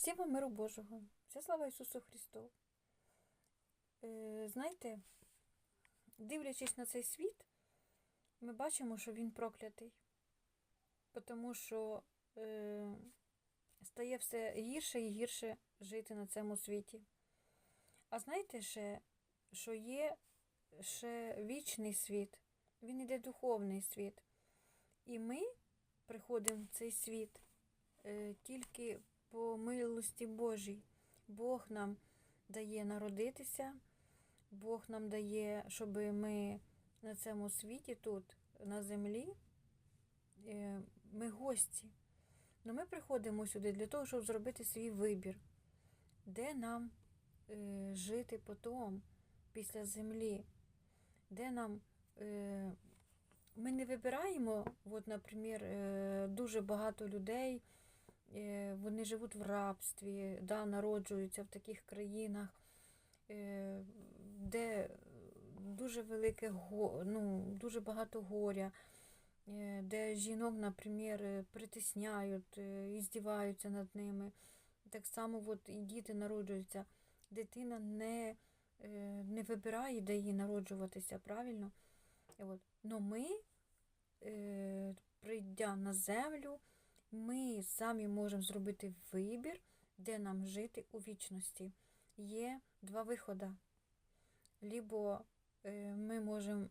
Всім вам миру Божого. Вся слава Ісусу Христу. Е, знаєте, дивлячись на цей світ, ми бачимо, що він проклятий. Тому що е, стає все гірше і гірше жити на цьому світі. А знаєте ще, що є ще вічний світ, він іде духовний світ. І ми приходимо в цей світ е, тільки по милості Божій. Бог нам дає народитися, Бог нам дає, щоб ми на цьому світі, тут, на землі, е, ми гості. Но ми приходимо сюди для того, щоб зробити свій вибір, де нам е, жити потом, після землі, де нам. Е, ми не вибираємо, от, наприклад, дуже багато людей, вони живуть в рабстві, да, народжуються в таких країнах, е, де дуже велике ну, дуже багато горя, е, де жінок, наприклад, притисняють, е, здіваються над ними. Так само от, і діти народжуються. Дитина не, е, не вибирає, де їй народжуватися, правильно? От. Но ми, е, прийдя на землю, ми самі можемо зробити вибір, де нам жити у вічності. Є два виходи. Лібо е, ми можемо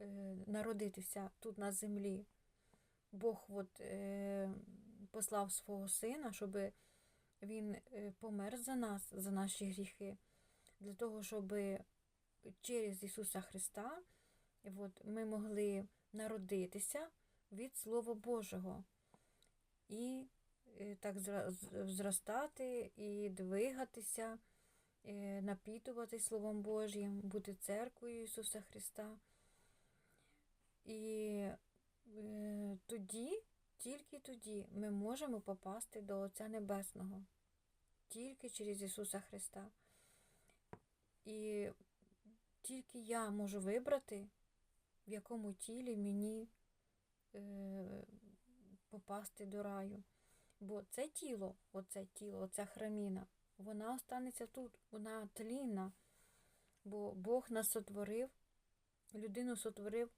е, народитися тут на землі. Бог от, е, послав свого сина, щоб він помер за нас, за наші гріхи, для того, щоб через Ісуса Христа от, ми могли народитися від Слова Божого і е, так зростати і двигатися, е, напітувати Словом Божим, бути церквою Ісуса Христа. І е, тоді, тільки тоді ми можемо попасти до Отця Небесного, тільки через Ісуса Христа. І тільки я можу вибрати, в якому тілі мені попасти до раю. Бо це тіло, оце тіло, оця храміна, вона останеться тут, вона тлінна. Бо Бог нас сотворив, людину сотворив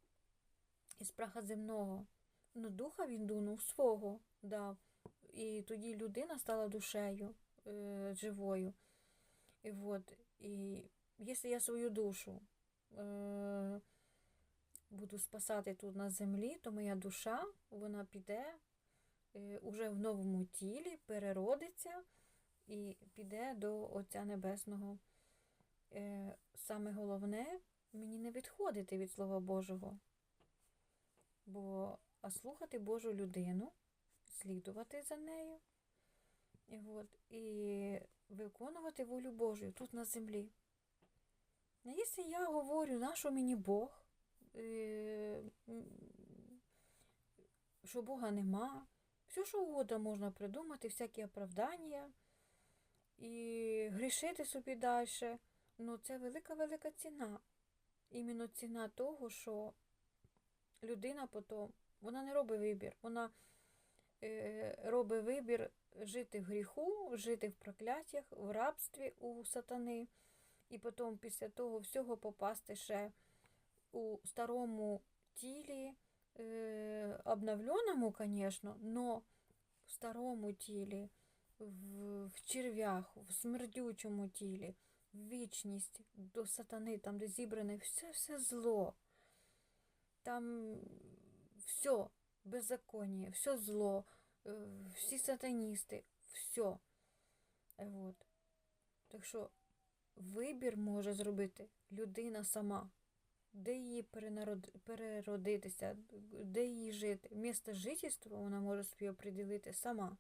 із праха земного. Ну, духа він дунув свого дав. І тоді людина стала душею е, живою. І от, і якщо я свою душу е, буду спасати тут на землі, то моя душа вона піде е, уже в новому тілі, переродиться і піде до Отця Небесного. Е, саме головне мені не відходити від Слова Божого, бо а слухати Божу людину, слідувати за нею. І, от, і виконувати волю Божу тут на землі. Якщо я говорю, на що мені Бог, що Бога нема, все, що угодно можна придумати, всякі оправдання і грішити собі далі. Ну, це велика-велика ціна. Іменно ціна того, що людина потім, вона не робить вибір, вона е, робить вибір жити в гріху, жити в прокляттях, в рабстві у сатани, і потім після того всього попасти ще у старому тілі, е, обновленому, звісно, но в старому тілі, в, в черв'ях, в смердючому тілі, в вічність до сатани, там, де зібране все, все зло. Там все беззаконие, все зло, е, всі сатаністи, все. Вот. Так що вибір може зробити людина сама, де її переродитися, де їй жити. Місце жительства вона може собі оприділити сама.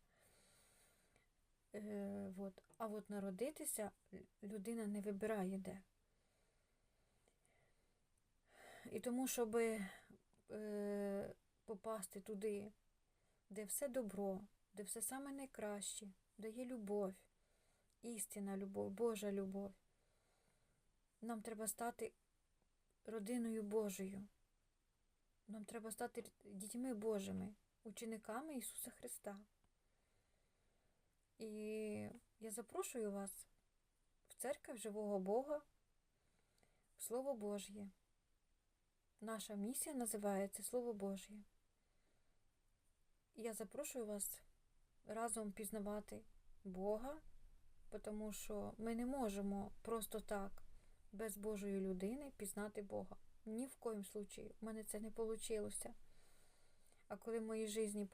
Е, вот. А от народитися людина не вибирає де. І тому, щоб е, попасти туди, де все добро, де все саме найкраще, де є любов, істинна любов, Божа любов, нам треба стати родиною Божою. Нам треба стати дітьми Божими, учениками Ісуса Христа. І я запрошую вас в церкву живого Бога, в Слово Божє. Наша місія називається Слово Божє. Я запрошую вас разом пізнавати Бога, тому що ми не можемо просто так, без Божої людини, пізнати Бога. Ні в коїм случаї. У мене це не вийшло. А коли в моїй житті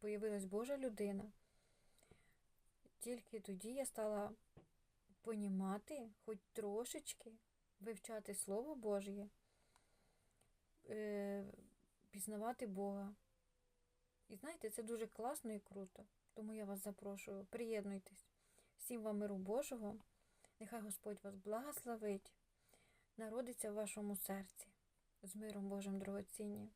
появилась Божа людина, тільки тоді я стала понімати, хоч трошечки вивчати Слово Божє, е, пізнавати Бога. І знаєте, це дуже класно і круто. Тому я вас запрошую, приєднуйтесь. Всім вам миру Божого. Нехай Господь вас благословить, народиться в вашому серці з миром Божим дорогоцінні.